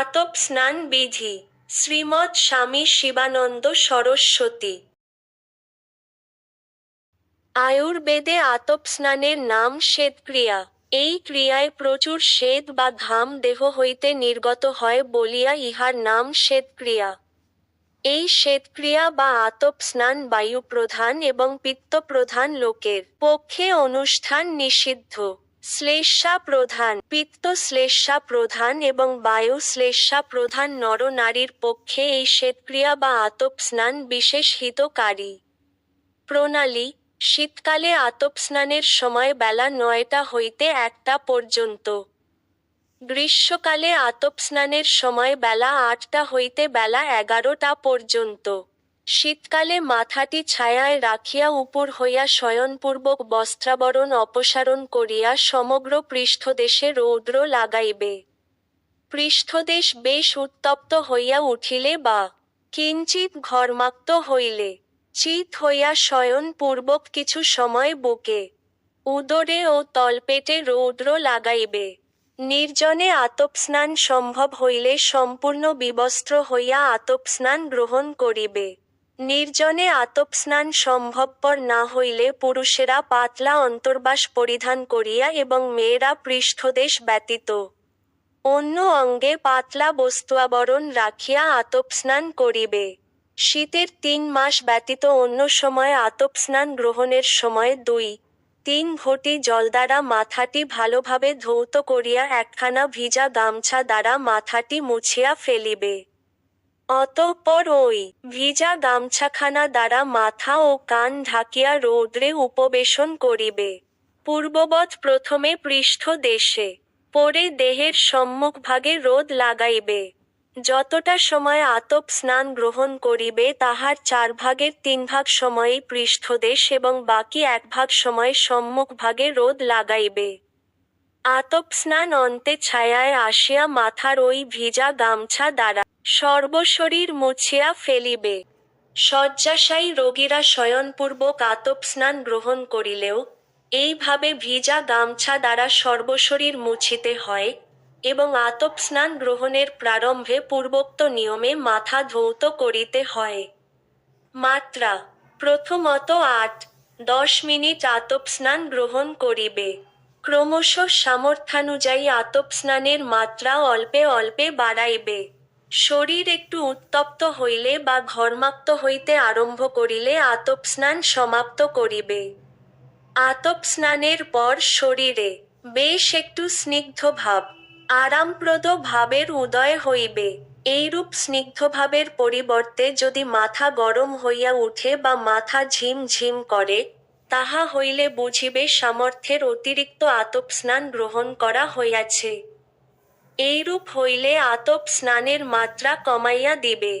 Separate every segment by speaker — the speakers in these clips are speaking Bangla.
Speaker 1: আতপ স্নান বিধি, শ্রীমৎ স্বামী শিবানন্দ সরস্বতী। আয়ুর্বেদে আতপ স্নানের নাম শ্বেতক্রিয়া। এই ক্রিয়ায় প্রচুর শ্বেত বা ঘাম দেহ হইতে নির্গত হয় বলিয়া ইহার নাম শ্বেতক্রিয়া। এই শ্বেতক্রিয়া বা আতপ স্নান বায়ু প্রধান এবং পিত্ত প্রধান লোকের পক্ষে অনুষ্ঠান নিষিদ্ধ। শ্লেষা প্রধান পিত্ত শ্লেষা প্রধান এবং বায়ু শ্লেষা প্রধান নরনারীর পক্ষে এই শ্বেতক্রিয়া বা আতপ স্নান বিশেষ হিতকারী। প্রণালী, শীতকালে আতপ স্নানের সময় বেলা নয়টা হইতে একটা পর্যন্ত। গ্রীষ্মকালে আতপ স্নানের সময় বেলা আটটা হইতে বেলা এগারোটা পর্যন্ত। শীতকালে মাথাটি ছায়ায় রাখিয়া উপর হইয়া শয়নপূর্বক বস্ত্রাবরণ অপসারণ করিয়া সমগ্র পৃষ্ঠদেশে রৌদ্র লাগাইবে। পৃষ্ঠদেশ বেশ উত্তপ্ত হইয়া উঠিলে বা কিঞ্চিত ঘর্মাক্ত হইলে চিত হইয়া শয়ন পূর্বক কিছু সময় বুকে, উদরে ও তলপেটে রৌদ্র লাগাইবে। নির্জনে আতপ স্নান সম্ভব হইলে সম্পূর্ণ বিবস্ত্র হইয়া আতপ স্নান গ্রহণ করিবে। নির্জনে আতপ স্নান সম্ভবপর না হইলে পুরুষেরা পাতলা অন্তর্বাস পরিধান করিয়া এবং মেয়েরা পৃষ্ঠদেশ ব্যতীত। অন্য অঙ্গে পাতলা বস্তুয়াবরণ রাখিয়া আতপ স্নান করিবে। শীতের তিন মাস ব্যতীত অন্য সময় আতপ স্নান গ্রহণের সময় দুই। তিন ঘটি জল দ্বারা মাথাটি ভালোভাবে ধৌত করিয়া একখানা ভিজা গামছা দ্বারা মাথাটি মুছিয়া ফেলিবে। অতঃপর ওই ভিজা গামছাখানা দ্বারা মাথা ও কান ঢাকিয়া রৌদ্রে উপবেশন করিবে। পূর্ববৎ প্রথমে পৃষ্ঠ দেশে, পরে দেহের সম্মুখভাগে রোদ লাগাইবে। যতটা সময় আতপ স্নান গ্রহণ করিবে, তাহার চার ভাগের তিন ভাগ সময়েই পৃষ্ঠদেশ এবং বাকি এক ভাগ সময় সম্মুখ ভাগে রোদ লাগাইবে। আতপ স্নান অন্তে ছায়ায় আসিয়া মাথার ওই ভিজা গামছা দ্বারা সর্বশরীর মুছিয়া ফেলিবে। শয্যাশায়ী রোগীরা শয়নপূর্বক আতপ স্নান গ্রহণ করিলেও এইভাবে ভিজা গামছা দ্বারা সর্বশরীর মুছিতে হয় এবং আতপ স্নান গ্রহণের প্রারম্ভে পূর্বোক্ত নিয়মে মাথা ধৌত করিতে হয়। মাত্রা, প্রথমত আট, দশ মিনিট আতপ স্নান গ্রহণ করিবে। ক্রমশ সামর্থ্যানুযায়ী আতপ স্নানের মাত্রা অল্পে অল্পে বাড়াইবে। শরীর একটু উত্তপ্ত হইলে বা ঘর্মাক্ত হইতে আরম্ভ করিলে আতপ স্নান সমাপ্ত করিবে। আতপ স্নানের পর শরীরে বেশ একটু স্নিগ্ধ ভাব, আরামপ্রদ ভাবের উদয় হইবে। এইরূপ স্নিগ্ধভাবের পরিবর্তে যদি মাথা গরম হইয়া উঠে বা মাথা ঝিম ঝিম করে তাহা হইলে বুঝিবে সামর্থ্যের অতিরিক্ত আতপ স্নান গ্রহণ করা হইয়াছে। এইরূপ হইলে আতপ স্নানের মাত্রা কমাইয়া দিবে।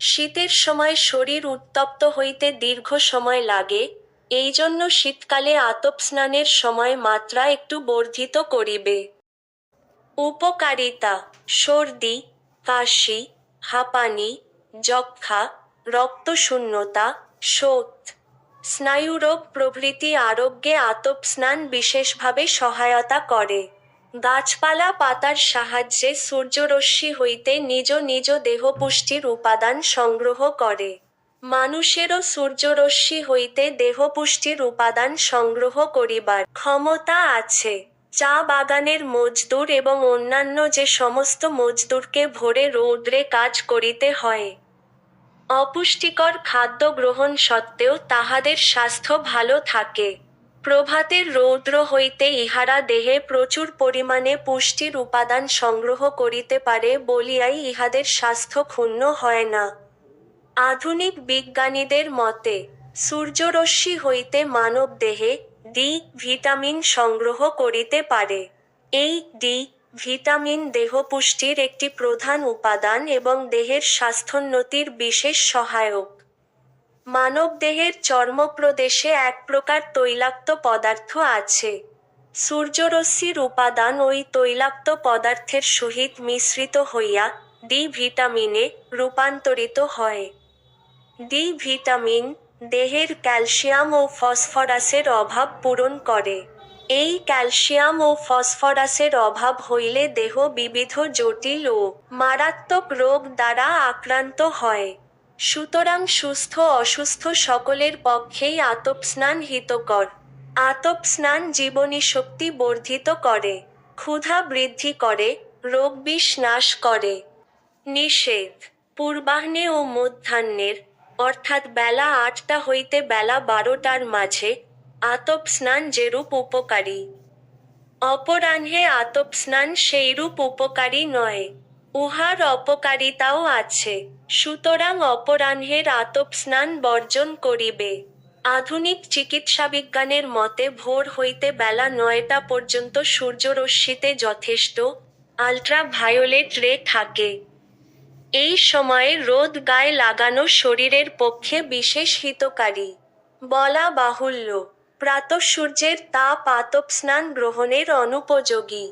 Speaker 1: শীতের সময় শরীর উত্তপ্ত হইতে দীর্ঘ সময় লাগে এই জন্য শীতকালে আতপ স্নানের সময় মাত্রা একটু বর্ধিত করিবে। উপকারিতা, সর্দি, কাশি, হাঁপানি যক্ষা রক্তশূন্যতা শোথ স্নায়ুরোগ প্রভৃতি আরোগ্যে আতপ স্নান বিশেষভাবে সহায়তা করে। গাছপালা পাতার সাহায্যে সূর্যরশ্মি হইতে নিজ নিজ দেহপুষ্টির উপাদান সংগ্রহ করে। মানুষেরও সূর্যরশ্মি হইতে দেহপুষ্টির উপাদান সংগ্রহ করিবার ক্ষমতা আছে। চা বাগানের মজদুর এবং অন্যান্য যে সমস্ত মজদুরকে ভোরে রৌদ্রে কাজ করিতে হয়। অপুষ্টিকর খাদ্য গ্রহণ সত্ত্বেও তাহাদের স্বাস্থ্য ভালো থাকে। প্রভাতের রৌদ্র হইতে ইহারা দেহে প্রচুর পরিমাণে পুষ্টির উপাদান সংগ্রহ করিতে পারে বলিয়াই ইহাদের স্বাস্থ্য ক্ষুণ্ণ হয় না। আধুনিক বিজ্ঞানীদের মতে, সূর্যরশ্মি হইতে মানব দেহে ডি ভিটামিন সংগ্রহ করিতে পারে। এই ডি ভিটামিন দেহ পুষ্টির একটি প্রধান উপাদান এবং দেহের স্বাস্থ্যোন্নতির বিশেষ সহায়ক। মানবদেহের চর্মপ্রদেশে এক প্রকার তৈলাক্ত পদার্থ আছে। সূর্যরশ্মির উপাদান ওই তৈলাক্ত পদার্থের সহিত মিশ্রিত হইয়া ডি ভিটামিনে রূপান্তরিত হয়। ডি ভিটামিন দেহের ক্যালসিয়াম ও ফসফরাসের অভাব পূরণ করে। এই ক্যালসিয়াম ও ফসফরাসের অভাব হইলে দেহ বিবিধ জটিল ও মারাত্মক রোগ দ্বারা আক্রান্ত হয়। সুতরাং সুস্থ অসুস্থ সকলের পক্ষেই আতপ স্নান হিতকর। আতপ স্নান জীবনী শক্তি বর্ধিত করে, ক্ষুধা বৃদ্ধি করে, রোগ বিষ নাশ করে। নিষেধ, পূর্বাহ্নে ও মধ্যাহ্নের, অর্থাৎ বেলা আটটা হইতে বেলা বারোটার মাঝে আতপ স্নান যেরূপ উপকারী। অপরাহ্নে আতপ স্নান সেইরূপ উপকারী নয়। উহার অপকারিতাও আছে। সুতরাং অপরাহ্নের আতপ স্নান বর্জন করিবে। আধুনিক চিকিৎসাবিজ্ঞানের মতে ভোর হইতে বেলা নয়টা পর্যন্ত সূর্যরশ্মিতে যথেষ্ট আলট্রা ভায়োলেট রে থাকে। এই সময়ে রোদ গায়ে লাগানো শরীরের পক্ষে বিশেষ হিতকারী। বলা বাহুল্য। প্রাতঃসূর্যের তাপ আতপ স্নান গ্রহণের অনুপযোগী।